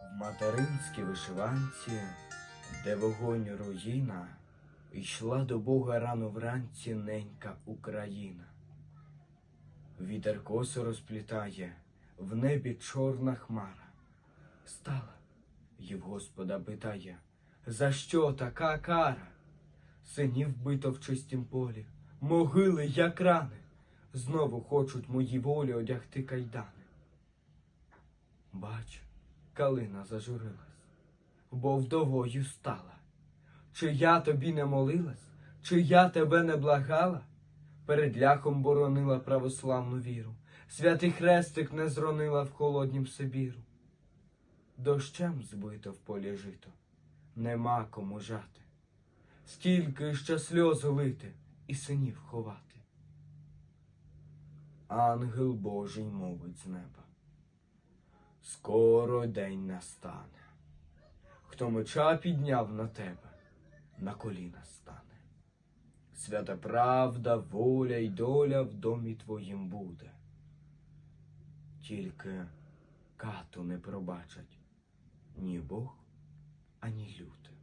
В материнській вишиванці, де вогонь руїна, йшла до Бога рано вранці ненька Україна. Вітер косо розплітає, в небі чорна хмара. Стала, в Господа питає, за що така кара? Синів бито в чистім полі, могили, як рани, знову хочуть мої волі одягти кайдани. Бач, калина зажурилась, бо вдовою стала. Чи я тобі не молилась, чи я тебе не благала? Перед ляхом боронила православну віру, святий хрестик не зронила в холоднім Сибіру. Дощем збито в полі жито, нема кому жати. Скільки ще сльоз лити і синів ховати. Ангел Божий мовить з неба. Скоро день настане. Хто меча підняв на тебе, на коліна стане. Свята правда, воля й доля в домі твоїм буде. Тільки кату не пробачать ні Бог, ані люди.